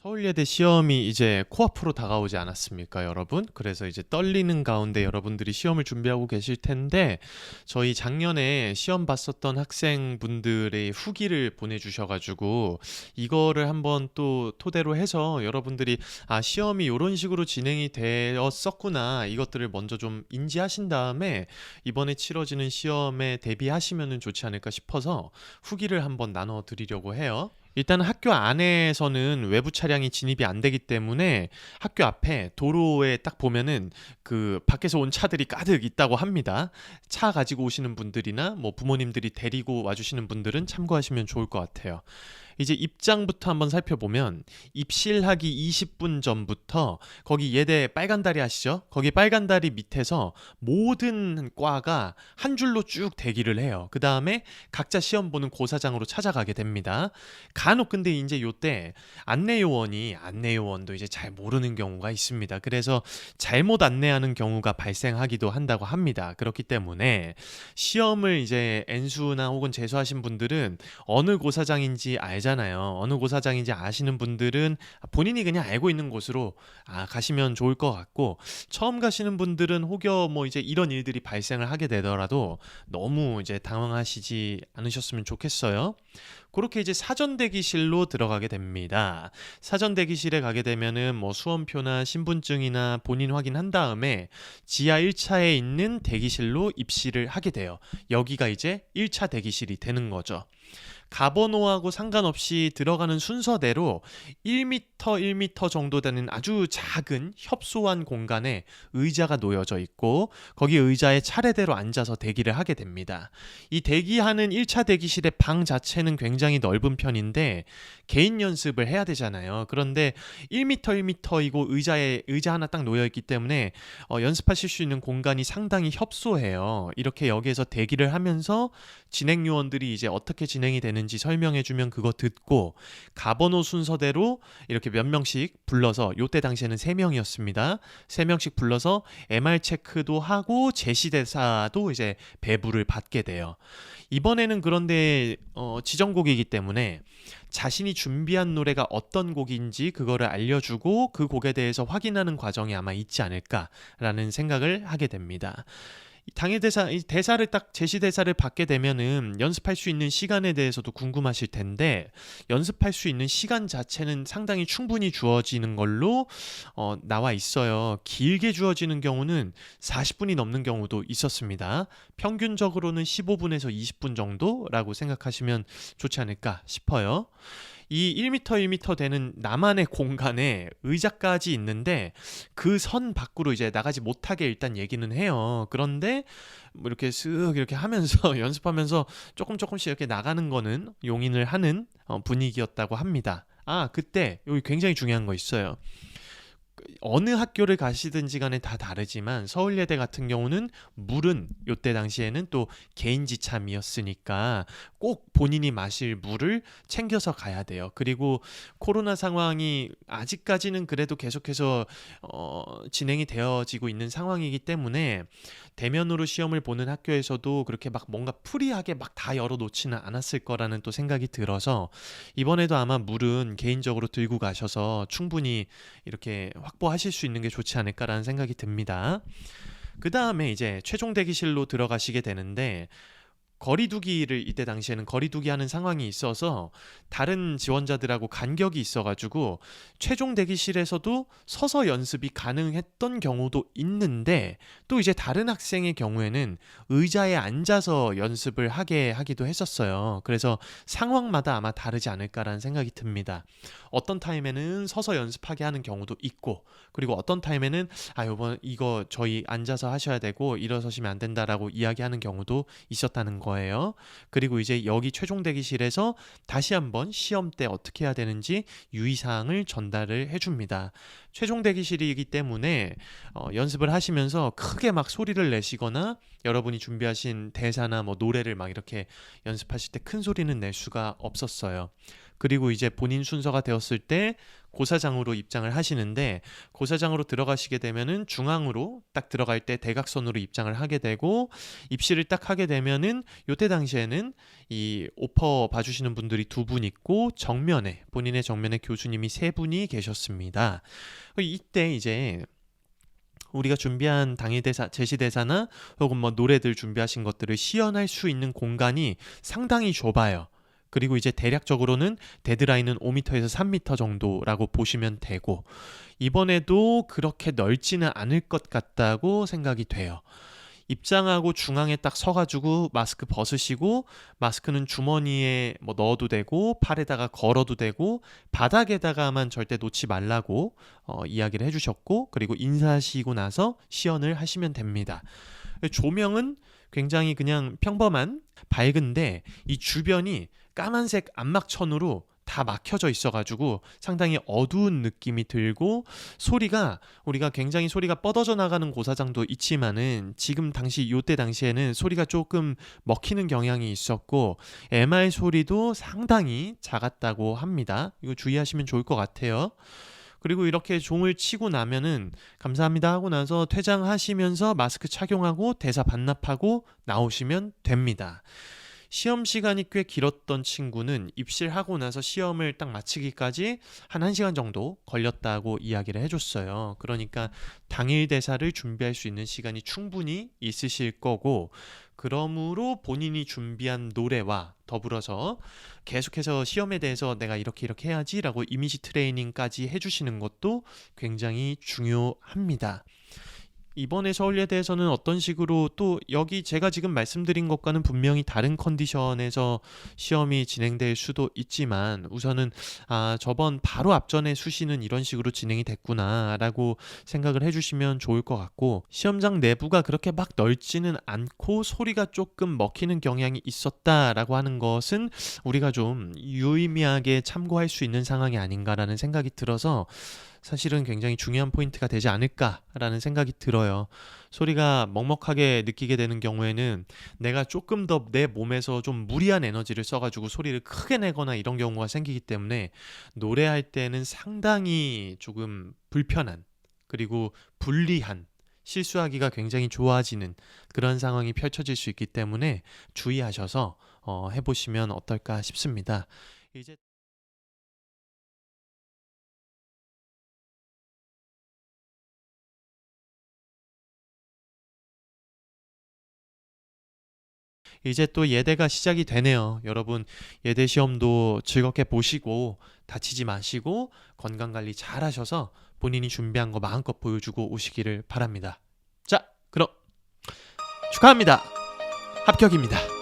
서울예대 시험이 이제 코앞으로 다가오지 않았습니까, 여러분? 그래서 이제 떨리는 가운데 여러분들이 시험을 준비하고 계실 텐데, 저희 작년에 시험 봤었던 학생분들의 후기를 보내주셔가지고, 이거를 한번 또 토대로 해서 여러분들이, 아, 시험이 이런 식으로 진행이 되었었구나, 이것들을 먼저 좀 인지하신 다음에, 이번에 치러지는 시험에 대비하시면 좋지 않을까 싶어서 후기를 한번 나눠 드리려고 해요. 일단 학교 안에서는 외부 차량이 진입이 안 되기 때문에 학교 앞에 도로에 딱 보면은 그 밖에서 온 차들이 가득 있다고 합니다. 차 가지고 오시는 분들이나 뭐 부모님들이 데리고 와주시는 분들은 참고하시면 좋을 것 같아요. 이제 입장부터 한번 살펴보면 입실하기 20분 전부터 거기 예대 빨간 다리 아시죠? 거기 빨간 다리 밑에서 모든 과가 한 줄로 쭉 대기를 해요. 그 다음에 각자 시험 보는 고사장으로 찾아가게 됩니다. 간혹 근데 이제 요때 안내 요원이 안내 요원도 이제 잘 모르는 경우가 있습니다. 그래서 잘못 안내하는 경우가 발생하기도 한다고 합니다. 그렇기 때문에 시험을 이제 N수나 혹은 재수하신 분들은 어느 고사장인지 알 잖아요. 어느 고사장인지 아시는 분들은 본인이 그냥 알고 있는 곳으로 아, 가시면 좋을 것 같고 처음 가시는 분들은 혹여 뭐 이제 이런 일들이 발생을 하게 되더라도 너무 이제 당황하시지 않으셨으면 좋겠어요. 그렇게 이제 사전 대기실로 들어가게 됩니다. 사전 대기실에 가게 되면은 뭐 수험표나 신분증이나 본인 확인한 다음에 지하 1차에 있는 대기실로 입실을 하게 돼요. 여기가 이제 1차 대기실이 되는 거죠. 가번호하고 상관없이 들어가는 순서대로 1m, 1m 정도 되는 아주 작은 협소한 공간에 의자가 놓여져 있고 거기 의자에 차례대로 앉아서 대기를 하게 됩니다. 이 대기하는 1차 대기실의 방 자체는 굉장히 넓은 편인데 개인 연습을 해야 되잖아요. 그런데 1m, 1m이고 의자에 의자 하나 딱 놓여 있기 때문에 어, 연습하실 수 있는 공간이 상당히 협소해요. 이렇게 여기에서 대기를 하면서 진행 요원들이 이제 어떻게 진행이 되는지 설명해 주면 그거 듣고 가번호 순서대로 이렇게 몇 명씩 불러서 요때 당시에는 세 명이었습니다. 세 명씩 불러서 MR 체크도 하고 제시 대사도 이제 배부를 받게 돼요. 이번에는 그런데 어, 지정곡이기 때문에 자신이 준비한 노래가 어떤 곡인지 그거를 알려주고 그 곡에 대해서 확인하는 과정이 아마 있지 않을까라는 생각을 하게 됩니다. 당일 대사 이 대사를 딱 제시 대사를 받게 되면은 연습할 수 있는 시간에 대해서도 궁금하실 텐데 연습할 수 있는 시간 자체는 상당히 충분히 주어지는 걸로 어, 나와 있어요. 길게 주어지는 경우는 40분이 넘는 경우도 있었습니다. 평균적으로는 15분에서 20분 정도라고 생각하시면 좋지 않을까 싶어요. 이 1m 1m 되는 나만의 공간에 의자까지 있는데 그 선 밖으로 이제 나가지 못하게 일단 얘기는 해요. 그런데 뭐 이렇게 쓱 이렇게 하면서 연습하면서 조금 조금씩 이렇게 나가는 거는 용인을 하는 어, 분위기였다고 합니다. 아, 그때 여기 굉장히 중요한 거 있어요. 어느 학교를 가시든지 간에 다 다르지만 서울예대 같은 경우는 물은 요때 당시에는 또 개인 지참이었으니까 꼭 본인이 마실 물을 챙겨서 가야 돼요. 그리고 코로나 상황이 아직까지는 그래도 계속해서 어, 진행이 되어지고 있는 상황이기 때문에 대면으로 시험을 보는 학교에서도 그렇게 막 뭔가 프리하게 막 다 열어놓지는 않았을 거라는 또 생각이 들어서 이번에도 아마 물은 개인적으로 들고 가셔서 충분히 이렇게 확보하실 수 있는 게 좋지 않을까라는 생각이 듭니다. 그 다음에 이제 최종 대기실로 들어가시게 되는데 거리두기를 이때 당시에는 거리두기 하는 상황이 있어서 다른 지원자들하고 간격이 있어가지고 최종 대기실에서도 서서 연습이 가능했던 경우도 있는데 또 이제 다른 학생의 경우에는 의자에 앉아서 연습을 하게 하기도 했었어요. 그래서 상황마다 아마 다르지 않을까라는 생각이 듭니다. 어떤 타임에는 서서 연습하게 하는 경우도 있고 그리고 어떤 타임에는 아 요번 이거 저희 앉아서 하셔야 되고 일어서시면 안 된다라고 이야기하는 경우도 있었다는 거 예요. 그리고 이제 여기 최종 대기실에서 다시 한번 시험 때 어떻게 해야 되는지 유의사항을 전달을 해줍니다. 최종 대기실이기 때문에 어, 연습을 하시면서 크게 막 소리를 내시거나 여러분이 준비하신 대사나 뭐 노래를 막 이렇게 연습하실 때 큰 소리는 낼 수가 없었어요. 그리고 이제 본인 순서가 되었을 때 고사장으로 입장을 하시는데 고사장으로 들어가시게 되면은 중앙으로 딱 들어갈 때 대각선으로 입장을 하게 되고 입시를 딱 하게 되면은 요때 당시에는 이 오퍼 봐주시는 분들이 두 분 있고 정면에 본인의 정면에 교수님이 세 분이 계셨습니다. 이때 이제 우리가 준비한 당일 대사, 제시 대사나 혹은 뭐 노래들 준비하신 것들을 시연할 수 있는 공간이 상당히 좁아요. 그리고 이제 대략적으로는 데드라인은 5m에서 3m 정도라고 보시면 되고 이번에도 그렇게 넓지는 않을 것 같다고 생각이 돼요. 입장하고 중앙에 딱 서가지고 마스크 벗으시고 마스크는 주머니에 뭐 넣어도 되고 팔에다가 걸어도 되고 바닥에다가만 절대 놓지 말라고 어, 이야기를 해주셨고 그리고 인사하시고 나서 시연을 하시면 됩니다. 조명은 굉장히 그냥 평범한 밝은데 이 주변이 까만색 안막천으로 다 막혀져 있어가지고 상당히 어두운 느낌이 들고 소리가 우리가 굉장히 소리가 뻗어져 나가는 고사장도 있지만은 지금 당시 요때 당시에는 소리가 조금 먹히는 경향이 있었고 MR 소리도 상당히 작았다고 합니다. 이거 주의하시면 좋을 것 같아요. 그리고 이렇게 종을 치고 나면은 감사합니다 하고 나서 퇴장하시면서 마스크 착용하고 대사 반납하고 나오시면 됩니다. 시험 시간이 꽤 길었던 친구는 입시를 하고 나서 시험을 딱 마치기까지 한 1시간 정도 걸렸다고 이야기를 해줬어요. 그러니까 당일 대사를 준비할 수 있는 시간이 충분히 있으실 거고, 그러므로 본인이 준비한 노래와 더불어서 계속해서 시험에 대해서 내가 이렇게 이렇게 해야지라고 이미지 트레이닝까지 해주시는 것도 굉장히 중요합니다. 이번에 서울예대에서는 어떤 식으로 또 여기 제가 지금 말씀드린 것과는 분명히 다른 컨디션에서 시험이 진행될 수도 있지만 우선은 아 저번 바로 앞전에 수시는 이런 식으로 진행이 됐구나라고 생각을 해주시면 좋을 것 같고 시험장 내부가 그렇게 막 넓지는 않고 소리가 조금 먹히는 경향이 있었다라고 하는 것은 우리가 좀 유의미하게 참고할 수 있는 상황이 아닌가라는 생각이 들어서 사실은 굉장히 중요한 포인트가 되지 않을까라는 생각이 들어요. 소리가 먹먹하게 느끼게 되는 경우에는 내가 조금 더 내 몸에서 좀 무리한 에너지를 써가지고 소리를 크게 내거나 이런 경우가 생기기 때문에 노래할 때는 상당히 조금 불편한 그리고 불리한 실수하기가 굉장히 좋아지는 그런 상황이 펼쳐질 수 있기 때문에 주의하셔서 어, 해보시면 어떨까 싶습니다. 이제 이제 또 예대가 시작이 되네요. 여러분, 예대 시험도 즐겁게 보시고 다치지 마시고 건강 관리 잘 하셔서 본인이 준비한 거 마음껏 보여주고 오시기를 바랍니다. 자, 그럼 축하합니다. 합격입니다.